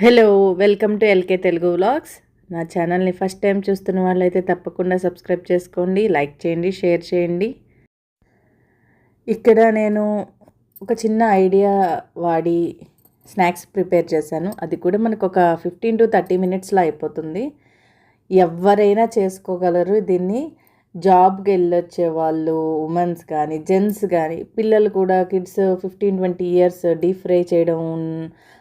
Hello welcome to L K Telugu vlogs నా ఛానల్ని first time చూస్తున్న వాళ్ళైతే తప్పకుండా సబ్స్క్రైబ్ చేసుకోండి లైక్ చేయండి షేర్ చేయండి. ఇక్కడ నేను ఒక చిన్న ఐడియా వాడి స్నాక్స్ ప్రిపేర్ చేశాను. అది కూడా మనకు ఒక ఫిఫ్టీన్ టు థర్టీ మినిట్స్లో అయిపోతుంది. ఎవరైనా చేసుకోగలరు దీన్ని. జాబ్కి వెళ్ళొచ్చే వాళ్ళు ఉమెన్స్ కానీ జెంట్స్ కానీ పిల్లలు కూడా kids fifteen twenty years deep fry చేయడం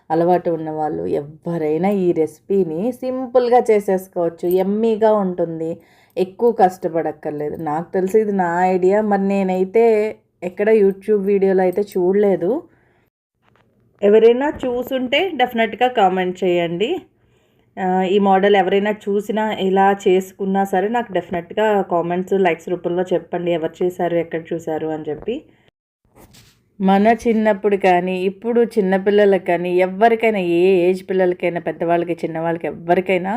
అలవాటు ఉన్నవాళ్ళు ఎవరైనా ఈ రెసిపీని సింపుల్గా చేసేసుకోవచ్చు ఎమ్మీగా ఉంటుంది. ఎక్కువ కష్టపడక్కర్లేదు. నాకు తెలిసి ఇది నా ఐడియా. మరి నేనైతే ఎక్కడ యూట్యూబ్ వీడియోలో అయితే చూడలేదు. ఎవరైనా చూసుంటే డెఫినెట్గా కామెంట్ చేయండి. ఈ మోడల్ ఎవరైనా చూసినా ఇలా చేసుకున్నా సరే నాకు డెఫినెట్గా కామెంట్స్ లైక్స్ రూపంలో చెప్పండి. ఎవరు చేశారు ఎక్కడ చూశారు అని చెప్పి. మన చిన్నప్పుడు కానీ ఇప్పుడు చిన్నపిల్లలకు కానీ ఎవరికైనా ఏ ఏజ్ పిల్లలకైనా పెద్దవాళ్ళకి చిన్నవాళ్ళకి ఎవరికైనా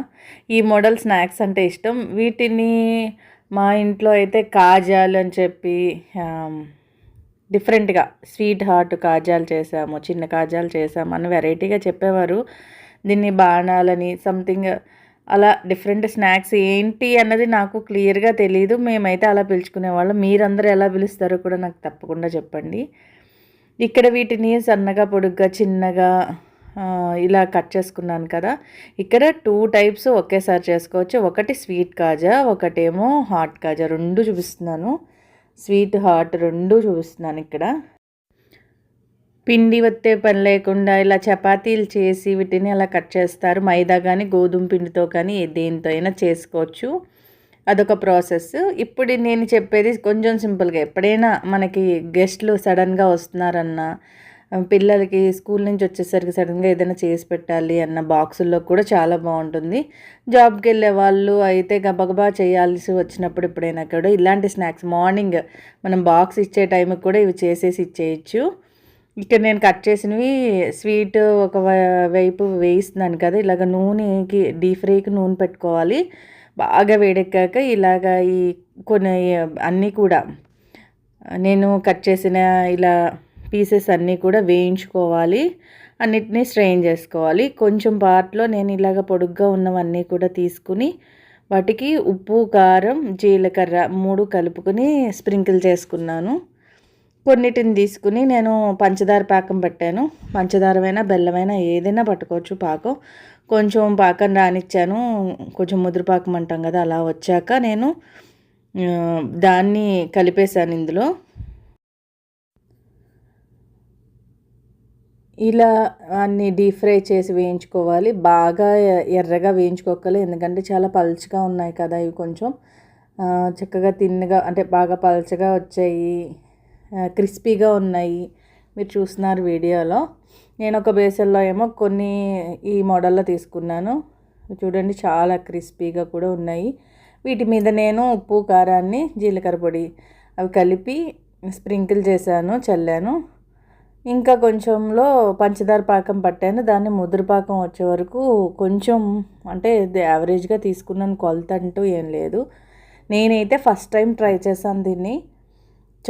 ఈ మోడల్ స్నాక్స్ అంటే ఇష్టం. వీటిని మా ఇంట్లో అయితే కాజాలు అని చెప్పి డిఫరెంట్గా స్వీట్ హార్ట్ కాజాలు చేసాము చిన్న కాజాలు చేసాము అని వెరైటీగా చెప్పేవారు. దీన్ని బాణాలని సంథింగ్ అలా డిఫరెంట్ స్నాక్స్ ఏంటి అన్నది నాకు క్లియర్గా తెలియదు మేమైతే అలా పిలుచుకునేవాళ్ళం. మీరందరూ ఎలా పిలుస్తారో కూడా నాకు తప్పకుండా చెప్పండి. ఇక్కడ వీటిని సన్నగా పొడుగ్గా చిన్నగా ఇలా కట్ చేసుకున్నాను కదా. ఇక్కడ టూ టైప్స్ ఒకేసారి చేసుకోవచ్చు. ఒకటి స్వీట్ కాజా ఒకటేమో హాట్ కాజా. రెండు చూపిస్తున్నాను. స్వీట్ హాట్ రెండు చూపిస్తున్నాను ఇక్కడ. పిండి వత్తే పని లేకుండా ఇలా చపాతీలు చేసి వీటిని అలా కట్ చేస్తారు. మైదా కానీ గోధుమ పిండితో కానీ దేనితో అయినా చేసుకోవచ్చు. అదొక ప్రాసెస్. ఇప్పుడు నేను చెప్పేది కొంచెం సింపుల్గా ఎప్పుడైనా మనకి గెస్ట్లు సడన్గా వస్తున్నారన్నా పిల్లలకి స్కూల్ నుంచి వచ్చేసరికి సడన్గా ఏదైనా చేసి పెట్టాలి అన్న బాక్సుల్లో కూడా చాలా బాగుంటుంది. జాబ్కి వెళ్ళే వాళ్ళు అయితే గబగబా చేయాల్సి వచ్చినప్పుడు ఎప్పుడైనా కూడా ఇలాంటి స్నాక్స్ మార్నింగ్ మనం బాక్స్ ఇచ్చే టైంకి కూడా ఇవి చేసేసి ఇచ్చేయచ్చు. ఇక్కడ నేను కట్ చేసినవి స్వీట్ ఒక వై- వైపు వేయిస్తున్నాను కదా ఇలాగ నూనెకి డీప్ ఫ్రైకి నూనె పెట్టుకోవాలి. బాగా వేడెక్కాక ఇలాగ ఈ కొన్ని అన్నీ కూడా నేను కట్ చేసిన ఇలా పీసెస్ అన్నీ కూడా వేయించుకోవాలి. అన్నిటినీ స్ట్రెయిన్ చేసుకోవాలి. కొంచెం పార్ట్లో నేను ఇలాగ పొడుగ్గా ఉన్నవన్నీ కూడా తీసుకుని వాటికి ఉప్పు కారం జీలకర్ర మూడు కలుపుకొని స్ప్రింకిల్ చేసుకున్నాను. కొన్నిటిని తీసుకుని నేను పంచదార పాకం పట్టాను. పంచదారమైనా బెల్లమైనా ఏదైనా పట్టుకోవచ్చు పాకం. కొంచెం పాకం రానిచ్చాను. కొంచెం ముద్రపాకం అంటాం కదా అలా వచ్చాక నేను దాన్ని కలిపేశాను ఇందులో. ఇలా అన్ని డీప్ ఫ్రై చేసి వేయించుకోవాలి. బాగా ఎర్రగా వేయించుకోకలేదు ఎందుకంటే చాలా పల్చగా ఉన్నాయి కదా ఇవి కొంచెం. చక్కగా తిన్నగా అంటే బాగా పల్చగా వచ్చాయి. క్రిస్పీగా ఉన్నాయి. మీరు చూస్తున్నారు వీడియోలో. నేను ఒక బేసన్లో ఏమో కొన్ని ఈ మోడల్లో తీసుకున్నాను. చూడండి చాలా క్రిస్పీగా కూడా ఉన్నాయి. వీటి మీద నేను ఉప్పు కారాన్ని జీలకర్ర పొడి అవి కలిపి స్ప్రింకిల్ చేశాను చల్లాను. ఇంకా కొంచెంలో పంచదార పాకం పట్టాను. దాన్ని ముదురు పాకం వచ్చే వరకు కొంచెం అంటే యావరేజ్గా తీసుకున్నాను. కొలత అంటూ ఏం లేదు. నేనైతే ఫస్ట్ టైం ట్రై చేశాను దీన్ని.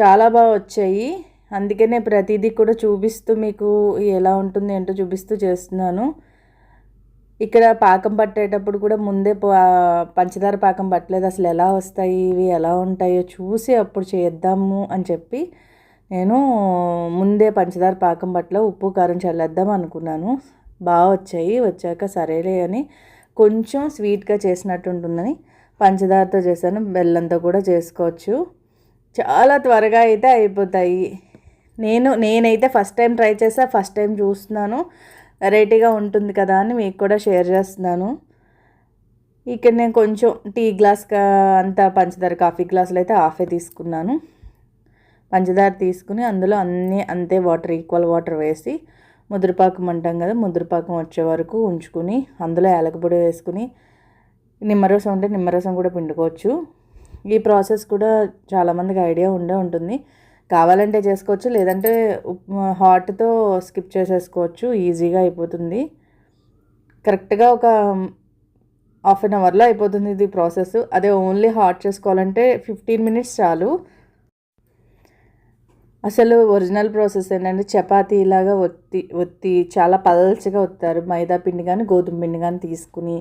చాలా బాగా వచ్చాయి. అందుకనే ప్రతిదీ కూడా చూపిస్తూ మీకు ఎలా ఉంటుంది ఏంటో చూపిస్తూ చేస్తున్నాను. ఇక్కడ పాకం పట్టేటప్పుడు కూడా ముందే పా- పంచదార పాకం పట్టలేదు. అసలు ఎలా వస్తాయి? ఇవి ఎలా ఉంటాయో చూసి అప్పుడు చేద్దాము అని చెప్పి నేను ముందే పంచదార పాకం పట్ల ఉప్పు కారం చల్లేద్దాం అనుకున్నాను. బాగా వచ్చాయి. వచ్చాక సరేలే అని కొంచెం స్వీట్గా చేసినట్టు ఉంటుందని పంచదారతో చేశాను. బెల్లంతో కూడా చేసుకోవచ్చు. చాలా త్వరగా అయితే అయిపోతాయి. నేను నేనైతే ఫస్ట్ టైం ట్రై చేసా ఫస్ట్ టైం చూస్తున్నాను. వెరైటీగా ఉంటుంది కదా అని మీకు కూడా షేర్ చేస్తున్నాను. ఇక్కడ నేను కొంచెం టీ గ్లాస్ కా అంత పంచదార కాఫీ గ్లాసులు అయితే హాఫే తీసుకున్నాను. పంచదార తీసుకుని అందులో అన్నీ అంతే వాటర్ ఈక్వల్ వాటర్ వేసి ముద్రపాకం అంటాం కదా ముద్రపాకం వచ్చే వరకు ఉంచుకుని అందులో ఏలకపొడి వేసుకుని నిమ్మరసం ఉంటే నిమ్మరసం కూడా పిండుకోవచ్చు. ఈ ప్రాసెస్ కూడా చాలామందికి ఐడియా ఉండే ఉంటుంది. కావాలంటే చేసుకోవచ్చు లేదంటే హాట్తో స్కిప్ చేసేసుకోవచ్చు ఈజీగా అయిపోతుంది. కరెక్ట్గా ఒక హాఫ్ అన్ అవర్లో అయిపోతుంది ఇది ప్రాసెస్. అదే ఓన్లీ హాట్ చేసుకోవాలంటే ఫిఫ్టీన్ మినిట్స్ చాలు. అసలు ఒరిజినల్ ప్రాసెస్ ఏంటంటే చపాతీ ఇలాగా ఒత్తి ఒత్తి చాలా పల్చగా ఒత్తారు. మైదా పిండి కానీ గోధుమ పిండి కానీ తీసుకుని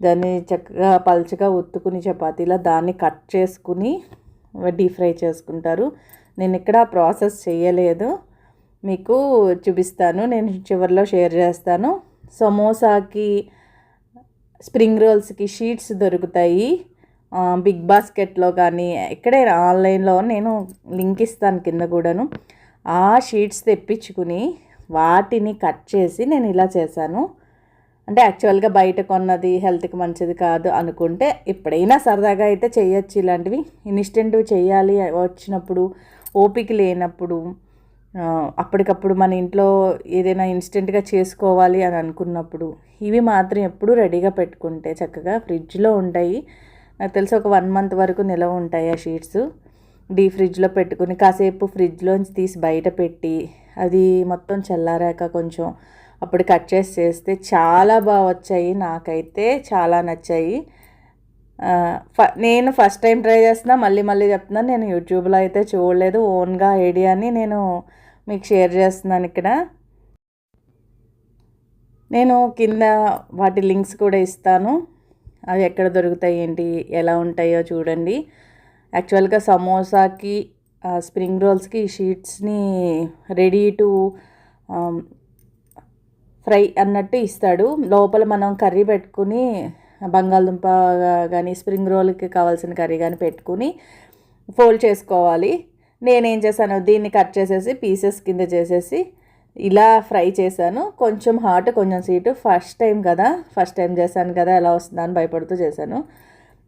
దాన్ని చక్కగా పల్చగా ఒత్తుకుని చపాతీలా దాన్ని కట్ చేసుకుని డీప్ ఫ్రై చేసుకుంటారు. నేను ఇక్కడ ప్రాసెస్ చేయలేదు. మీకు చూపిస్తాను. నేను చివరిలో షేర్ చేస్తాను. సమోసాకి స్ప్రింగ్ రోల్స్కి షీట్స్ దొరుకుతాయి. బిగ్ బాస్కెట్లో కానీ ఎక్కడే ఆన్లైన్లో నేను లింక్ ఇస్తాను కింద కూడాను. ఆ షీట్స్ తెప్పించుకుని వాటిని కట్ చేసి నేను ఇలా చేశాను. అంటే యాక్చువల్గా బయట కొన్నది హెల్త్కి మంచిది కాదు అనుకుంటే ఎప్పుడైనా సరదాగా అయితే చేయొచ్చు ఇలాంటివి. ఇన్స్టెంట్ చేయాలి వచ్చినప్పుడు ఓపిక లేనప్పుడు అప్పటికప్పుడు మన ఇంట్లో ఏదైనా ఇన్స్టెంట్గా చేసుకోవాలి అని అనుకున్నప్పుడు ఇవి మాత్రం ఎప్పుడు రెడీగా పెట్టుకుంటే చక్కగా ఫ్రిడ్జ్లో ఉంటాయి. నాకు తెలిసి ఒక వన్ మంత్ వరకు నిలవ ఉంటాయి ఆ షీట్స్. డీ ఫ్రిడ్జ్లో పెట్టుకుని కాసేపు ఫ్రిడ్జ్లోంచి తీసి బయట పెట్టి అది మొత్తం చల్లారాక కొంచెం అప్పుడు కట్ చేసి చేస్తే చాలా బాగా వచ్చాయి. నాకైతే చాలా నచ్చాయి. నేను ఫస్ట్ టైం ట్రై చేస్తున్నా మళ్ళీ మళ్ళీ చెప్తున్నాను నేను యూట్యూబ్లో అయితే చూడలేదు ఓన్గా ఐడియాని నేను మీకు షేర్ చేస్తున్నాను ఇక్కడ. నేను కింద వాటి లింక్స్ కూడా ఇస్తాను. అవి ఎక్కడ దొరుకుతాయి ఏంటి ఎలా ఉంటాయో చూడండి. యాక్చువల్గా సమోసాకి స్ప్రింగ్ రోల్స్కి షీట్స్ని రెడీ టు ఫ్రై అన్నట్టు ఇస్తాడు. లోపల మనం కర్రీ పెట్టుకుని బంగాళదుంప కానీ స్ప్రింగ్ రోల్కి కావాల్సిన కర్రీ కానీ పెట్టుకుని ఫోల్డ్ చేసుకోవాలి. నేనేం చేశాను దీన్ని కట్ చేసేసి పీసెస్ కింద చేసేసి ఇలా ఫ్రై చేశాను. కొంచెం హాట్ కొంచెం స్వీట్. ఫస్ట్ టైం కదా ఫస్ట్ టైం చేశాను కదా ఎలా వస్తుందని భయపడుతూ చేశాను.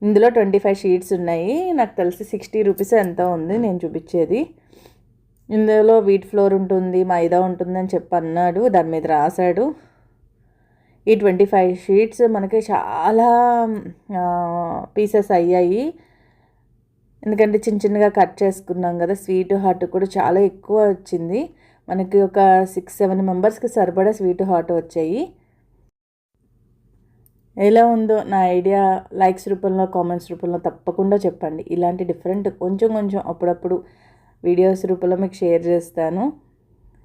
ఇందులో ట్వంటీ ఫైవ్ షీట్స్ ఉన్నాయి. నాకు తెలిసి సిక్స్టీ రూపీస్ ఎంత ఉంది నేను చూపించేది. ఇందులో వీట్ ఫ్లోర్ ఉంటుంది మైదా ఉంటుంది అని చెప్పి అన్నాడు. దాని మీద రాశాడు. ఈ ట్వంటీ ఫైవ్ షీట్స్ మనకి చాలా పీసెస్ అయ్యాయి. ఎందుకంటే చిన్న చిన్నగా కట్ చేసుకున్నాం కదా స్వీట్ హాట్ కూడా చాలా ఎక్కువ వచ్చింది. మనకి ఒక సిక్స్ సెవెన్ మెంబర్స్కి సరిపడా స్వీట్ హాట్ వచ్చాయి. ఎలా ఉందో నా ఐడియా లైక్స్ రూపంలో కామెంట్స్ రూపంలో తప్పకుండా చెప్పండి. ఇలాంటి డిఫరెంట్ కొంచెం కొంచెం అప్పుడప్పుడు వీడియోస్ రూపంలో మీకు షేర్ చేస్తాను.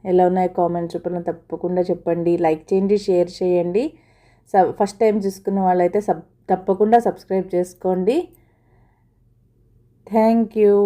ఎలా ఉన్నాయి కామెంట్స్ రూపంలో తప్పకుండా చెప్పండి. లైక్ చేయండి షేర్ చేయండి. సబ్ ఫస్ట్ టైం చూసుకున్న వాళ్ళైతే సబ్ తప్పకుండా సబ్స్క్రైబ్ చేసుకోండి. Thank you